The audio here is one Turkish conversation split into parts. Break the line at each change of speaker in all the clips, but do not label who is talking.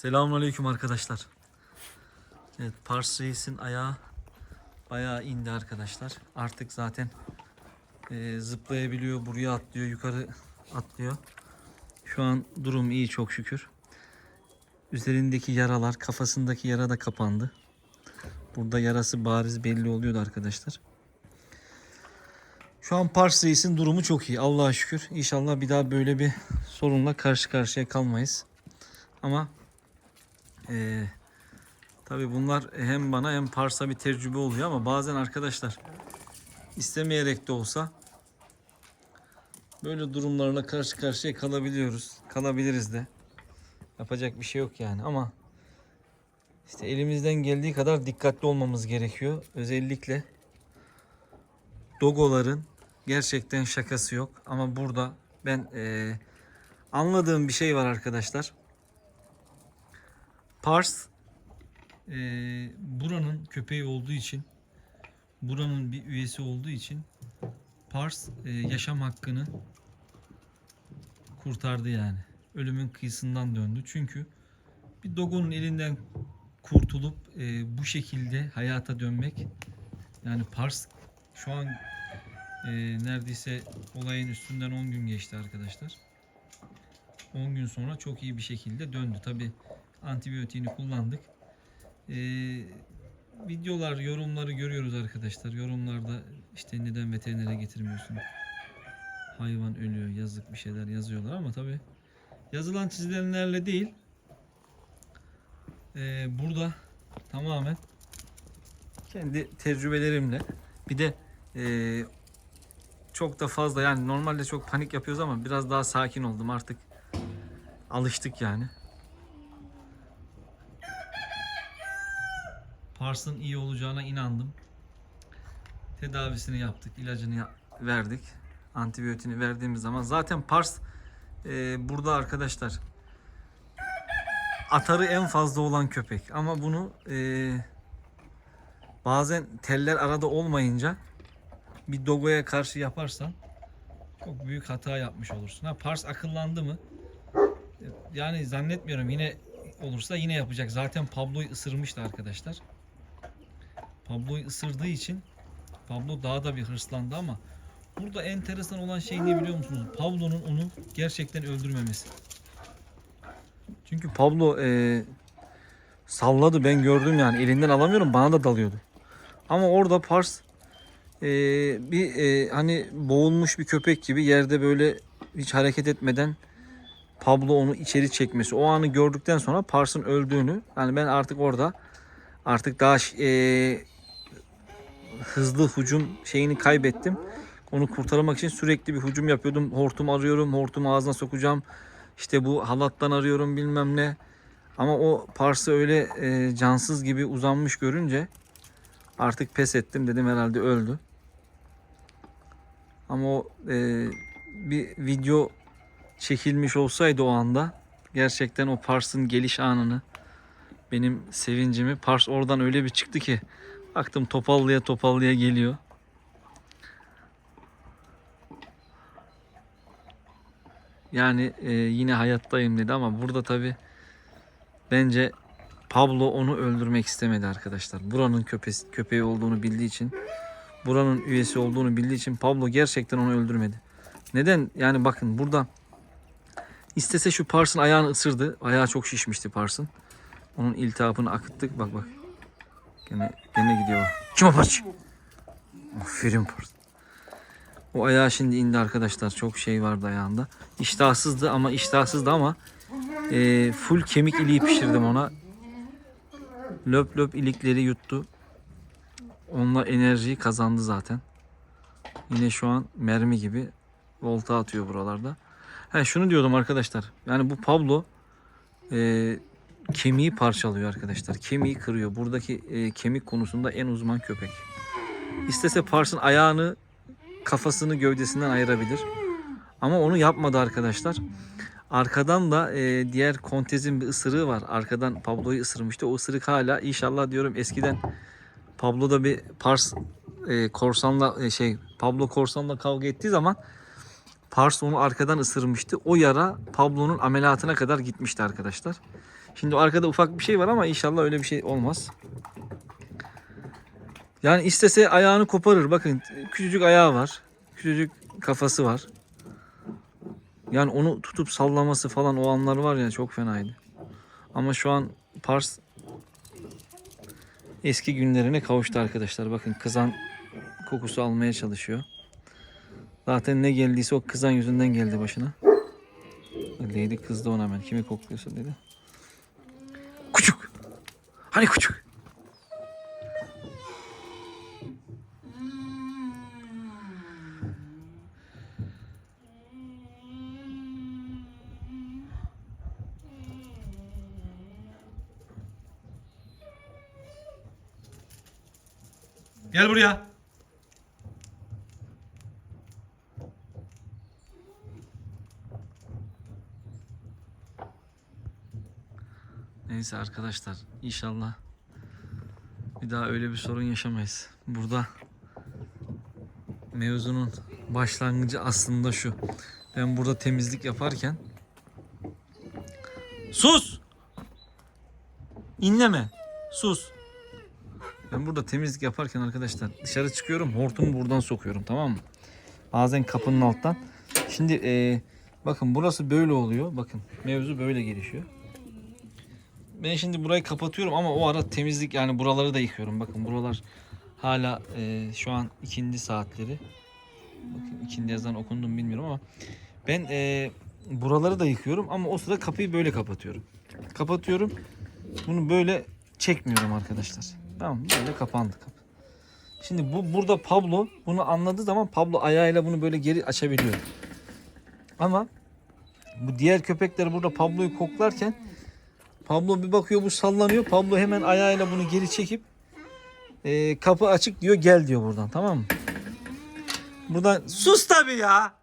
Selamünaleyküm arkadaşlar. Evet, Pars Reis'in ayağı bayağı indi arkadaşlar. Artık zaten e, zıplayabiliyor, buraya atlıyor, yukarı atlıyor. Şu an durum iyi çok şükür. Üzerindeki yaralar, kafasındaki yara da kapandı. Burada yarası bariz belli oluyordu arkadaşlar. Şu an Pars Reis'in durumu çok iyi. Allah'a şükür. İnşallah bir daha böyle bir sorunla karşı karşıya kalmayız. Ama ee, tabii bunlar hem bana hem Pars'a bir tecrübe oluyor ama bazen arkadaşlar istemeyerek de olsa böyle durumlarla karşı karşıya kalabiliyoruz. Kalabiliriz de. Yapacak bir şey yok yani ama işte elimizden geldiği kadar dikkatli olmamız gerekiyor. Özellikle dogoların gerçekten şakası yok ama burada ben ee, anladığım bir şey var arkadaşlar. Pars e, buranın köpeği olduğu için buranın bir üyesi olduğu için Pars e, yaşam hakkını kurtardı yani. Ölümün kıyısından döndü. Çünkü bir dogonun elinden kurtulup e, bu şekilde hayata dönmek yani Pars şu an e, neredeyse olayın üstünden 10 gün geçti arkadaşlar. 10 gün sonra çok iyi bir şekilde döndü. Tabi antibiyotiğini kullandık. Ee, videolar, yorumları görüyoruz arkadaşlar. Yorumlarda işte neden veterinere getirmiyorsun? Hayvan ölüyor, yazık bir şeyler yazıyorlar ama tabi yazılan çizilenlerle değil. Ee, burada tamamen kendi tecrübelerimle bir de ee, çok da fazla yani normalde çok panik yapıyoruz ama biraz daha sakin oldum artık alıştık yani. Pars'ın iyi olacağına inandım. Tedavisini yaptık, ilacını verdik. Antibiyotini verdiğimiz zaman zaten Pars e, burada arkadaşlar atarı en fazla olan köpek ama bunu e, bazen teller arada olmayınca bir dogoya karşı yaparsan çok büyük hata yapmış olursun. Ha Pars akıllandı mı? Yani zannetmiyorum yine olursa yine yapacak. Zaten Pablo'yu ısırmıştı arkadaşlar. Pablo'yu ısırdığı için Pablo daha da bir hırslandı ama burada enteresan olan şey ne biliyor musunuz? Pablo'nun onu gerçekten öldürmemesi. Çünkü Pablo e, salladı ben gördüm yani elinden alamıyorum bana da dalıyordu. Ama orada Pars e, bir e, hani boğulmuş bir köpek gibi yerde böyle hiç hareket etmeden Pablo onu içeri çekmesi. O anı gördükten sonra Pars'ın öldüğünü yani ben artık orada artık daha e, hızlı hücum şeyini kaybettim. Onu kurtarmak için sürekli bir hücum yapıyordum. Hortum arıyorum, hortum ağzına sokacağım. İşte bu halattan arıyorum bilmem ne. Ama o Pars'ı öyle e, cansız gibi uzanmış görünce artık pes ettim. Dedim herhalde öldü. Ama o e, bir video çekilmiş olsaydı o anda gerçekten o Pars'ın geliş anını benim sevincimi Pars oradan öyle bir çıktı ki baktım topallıya topallıya geliyor. Yani e, yine hayattayım dedi ama burada tabi bence Pablo onu öldürmek istemedi arkadaşlar. Buranın köpesi, köpeği olduğunu bildiği için buranın üyesi olduğunu bildiği için Pablo gerçekten onu öldürmedi. Neden? Yani bakın burada İstese şu Pars'ın ayağını ısırdı. Ayağı çok şişmişti Pars'ın. Onun iltihapını akıttık. Bak bak. Gene, gene gidiyor. Kim o Pars? Aferin Pars. O ayağı şimdi indi arkadaşlar. Çok şey vardı ayağında. İştahsızdı ama iştahsızdı ama e, full kemik iliği pişirdim ona. Löp löp ilikleri yuttu. Onunla enerjiyi kazandı zaten. Yine şu an mermi gibi volta atıyor buralarda. He, şunu diyordum arkadaşlar. Yani bu Pablo e, kemiği parçalıyor arkadaşlar. Kemiği kırıyor. Buradaki e, kemik konusunda en uzman köpek. İstese Pars'ın ayağını, kafasını gövdesinden ayırabilir. Ama onu yapmadı arkadaşlar. Arkadan da e, diğer kontezin bir ısırığı var. Arkadan Pablo'yu ısırmıştı. O ısırık hala inşallah diyorum eskiden Pablo'da bir Pars e, korsanla e, şey Pablo korsanla kavga ettiği zaman Pars onu arkadan ısırmıştı. O yara Pablo'nun ameliyatına kadar gitmişti arkadaşlar. Şimdi arkada ufak bir şey var ama inşallah öyle bir şey olmaz. Yani istese ayağını koparır. Bakın küçücük ayağı var. Küçücük kafası var. Yani onu tutup sallaması falan o anlar var ya çok fenaydı. Ama şu an Pars eski günlerine kavuştu arkadaşlar. Bakın kızan kokusu almaya çalışıyor. Zaten ne geldiyse o kızan yüzünden geldi başına. Lady kızdı ona hemen. Kimi kokluyorsa dedi. Küçük. Hani küçük. Gel buraya. Neyse arkadaşlar inşallah bir daha öyle bir sorun yaşamayız. Burada mevzunun başlangıcı aslında şu. Ben burada temizlik yaparken Sus! İnleme. Sus. Ben burada temizlik yaparken arkadaşlar dışarı çıkıyorum hortumu buradan sokuyorum tamam mı? Bazen kapının alttan. Şimdi eee, bakın burası böyle oluyor. Bakın mevzu böyle gelişiyor. Ben şimdi burayı kapatıyorum ama o ara temizlik yani buraları da yıkıyorum. Bakın buralar hala eee, şu an ikindi saatleri. Bakın ikindi yazan okundum bilmiyorum ama ben eee, buraları da yıkıyorum ama o sırada kapıyı böyle kapatıyorum. Kapatıyorum. Bunu böyle çekmiyorum arkadaşlar. Tamam böyle kapandı kapı. Şimdi bu burada Pablo bunu anladığı zaman Pablo ayağıyla bunu böyle geri açabiliyor. Ama bu diğer köpekler burada Pablo'yu koklarken Pablo bir bakıyor bu sallanıyor. Pablo hemen ayağıyla bunu geri çekip e, kapı açık diyor gel diyor buradan tamam mı? Buradan sus tabii ya.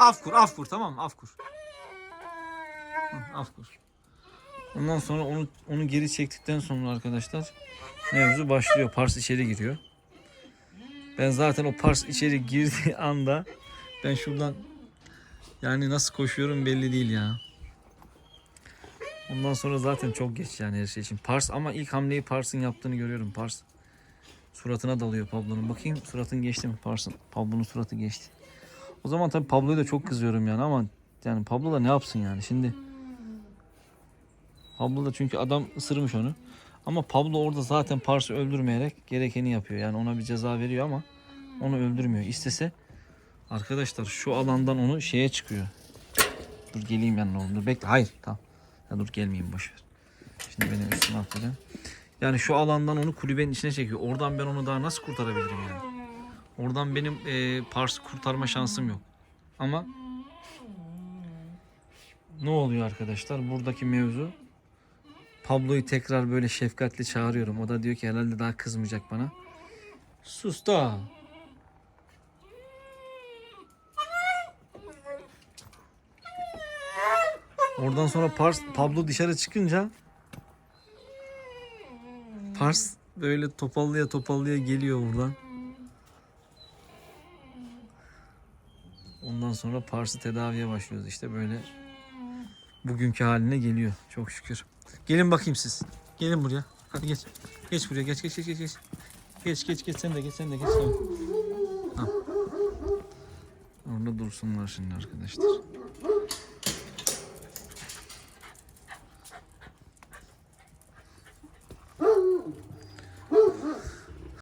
Af kur af kur tamam mı af kur. Hı, Af kur. Ondan sonra onu onu geri çektikten sonra arkadaşlar mevzu başlıyor. Pars içeri giriyor. Ben zaten o Pars içeri girdiği anda ben şuradan yani nasıl koşuyorum belli değil ya. Ondan sonra zaten çok geç yani her şey için. Pars ama ilk hamleyi Pars'ın yaptığını görüyorum. Pars suratına dalıyor Pablo'nun. Bakayım suratın geçti mi Pars'ın? Pablo'nun suratı geçti. O zaman tabii Pablo'ya da çok kızıyorum yani ama yani Pablo da ne yapsın yani şimdi. Pablo da çünkü adam ısırmış onu. Ama Pablo orada zaten Pars'ı öldürmeyerek gerekeni yapıyor. Yani ona bir ceza veriyor ama onu öldürmüyor. İstese arkadaşlar şu alandan onu şeye çıkıyor. Dur geleyim yanına oğlum. Dur bekle. Hayır tamam. Ya dur gelmeyeyim boş ver. Şimdi benim üstüme atacağım. Yani şu alandan onu kulübenin içine çekiyor. Oradan ben onu daha nasıl kurtarabilirim yani? Oradan benim e, Pars'ı kurtarma şansım yok. Ama ne oluyor arkadaşlar? Buradaki mevzu Pablo'yu tekrar böyle şefkatli çağırıyorum. O da diyor ki herhalde daha kızmayacak bana. Sus da. Oradan sonra Pars, Pablo dışarı çıkınca Pars böyle topallaya topallaya geliyor buradan. Ondan sonra Pars'ı tedaviye başlıyoruz işte böyle bugünkü haline geliyor çok şükür. Gelin bakayım siz. Gelin buraya. Hadi geç. Geç buraya. Geç geç geç geç. Geç geç geç, geç. sen de geç sen de geç. Tamam. Orada dursunlar şimdi arkadaşlar.